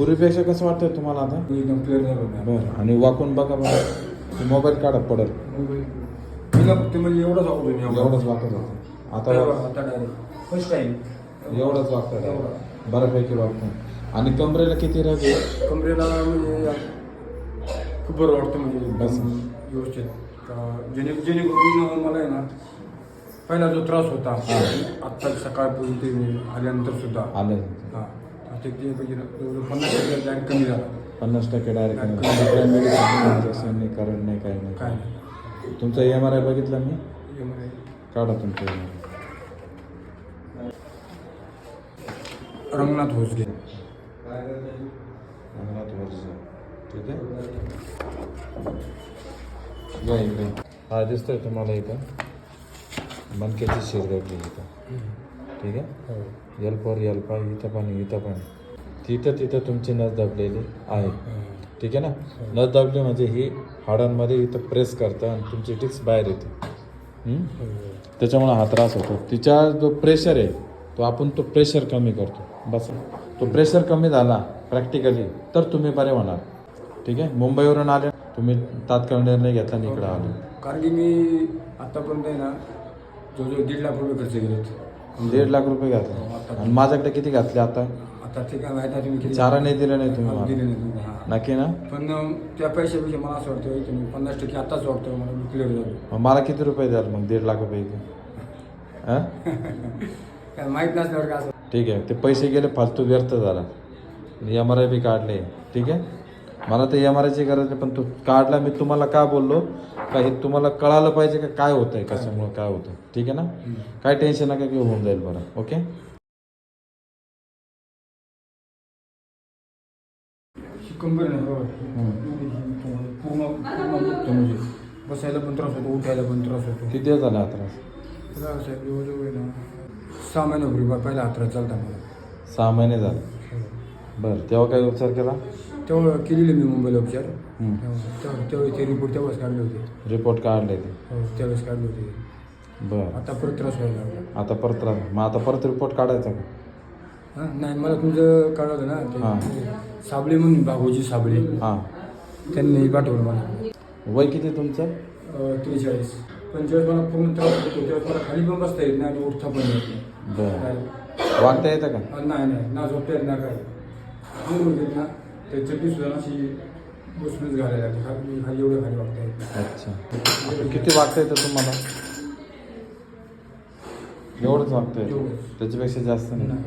पूर्वीपेक्षा कसं वाटतंय तुम्हाला आता? एकदम क्लिअर झालं बरं आणि वाकून बघा बरं. मोबाईल काढा. पडल तिला फक्त म्हणजे एवढंच मी एवढंच वाकत होतं आता वा- आता डायरेक्ट फर्स्ट टाइम एवढंच वागतं बऱ्यापैकी वागतं आणि कमरेला किती राहते कमरेला म्हणजे खूप बरं वाटतं म्हणजे बस. एकदम व्यवस्थित. का- जेणे जेणेकरून मला आहे ना पहिला जो त्रास होता आत्ता सकाळपर्यंत आल्यानंतर सुद्धा. आलं हा. म्हणजे पन्नास टक्के डायरेक्ट कमी झाला. पन्नास टक्के डायरेक्ट. इंजेक्शन नाही. करंट नाही काही काय नाही. तुमचा एम आर आय बघितला मी? नाही काढा तुमचा एम आर रंगनाथ भोसले. ठीक आहे? या इकडे. हा दिसतोय तुम्हाला इथं. मनक्याची शिर दडली इथं ठीक आहे? यल फॉर यल पाय इथं पण इथं पण तिथं तिथं तुमची नस दबलेली आहे. ठीक आहे ना? नस दबली म्हणजे ही हाडांमध्ये इथं प्रेस करतं आणि तुमची टिक्स बाहेर येते. हम्म? त्याच्यामुळे हा त्रास होतो. तिच्या जो प्रेशर आहे तो आपण तो प्रेशर कमी करतो. बस. तो प्रेशर कमी झाला प्रॅक्टिकली तर तुम्ही बरे होणार. ठीक आहे? मुंबईवरून आले तुम्ही तात्काळ निर्णय घेतला आणि इकडे आले. कारण की मी आतापर्यंत आहे ना जवळजवळ दीड लाख रुपये खर्च केलेत दीड लाख रुपये घातले आणि माझ्याकडे किती घातले आता? आता ते काय माहिती आहे तुम्ही किती चारा नाही दिलं नाही तुम्ही हा, मला. दिले नाही तुम्ही हा. नक्की ना? पण त्या पैशापेक्षा मला असं वाटतं तुम्ही पन्नास टक्के आताच वाटतं मला मी क्लिअर झालो. मग मला किती रुपये द्याल मग दीड लाखापैकी हां? काय माहीत नसल्यावर काय असं? ठीक आहे ते पैसे गेले फालतू व्यर्थ झाला. एम आर आय बी काढले. ठीक आहे? मला तर एम आर आयची गरज नाही पण तू काढला मी तुम्हाला का बोललो? का हे तुम्हाला कळालं पाहिजे का काय होतं आहे कशामुळे काय होतं ठीक आहे ना? काय टेन्शन नका घेऊ होऊन जाईल बरं. ओके ही पूर्ण म्हणजे बसायला पण त्रास होतो उठायला पण त्रास होतो. किती दिवस झाला हा त्रास? साहेब जवळजवळ आहे ना. सहा महिन्यापूर्वी बा- पहिला हात त्रास चालता मला. सहा महिने झाले. बरं तेव्हा काय उपचार केला? तेव्हा केलेले मी मुंबईला उपचार. हम्म. तेव्हा तेव्हा- त्यावेळी ते रिपोर्ट तेव्हाच काढले होते. रिपोर्ट काढले ते. हो त्यावेळेस काढले होते. बरं. आता परत त्रास व्हायला लागला. आता परत त्रास मग आता परत रिपोर्ट काढायचा का? हा, नाही मला तुमचं कळवलं ना हा. ते साबळे म्हणून बाबूजी साबळे. हां. त्यांनी पाठवलं मला. वय किती तुमचं? त्रेचाळीस. पण ज्यावेळेस मला पूर्ण त्रास होतो. त्यावेळेस मला खाली पण बसता येत नाही आणि उठता पण येत नाही. बरं. नाही. वागता येतं का? नाही नाही. ना झोपता येत ना काय? अंघोळ घेत ना. ते चटणी सुद्धा अशी बसूनच घालायला लागते खाली खाली एवढं खाली वागता येत नाही. अच्छा. किती वागता येतं तुम्हाला? एवढंच वागता येतं? एवढंच. त्याच्यापेक्षा जास्त नाही. नाही.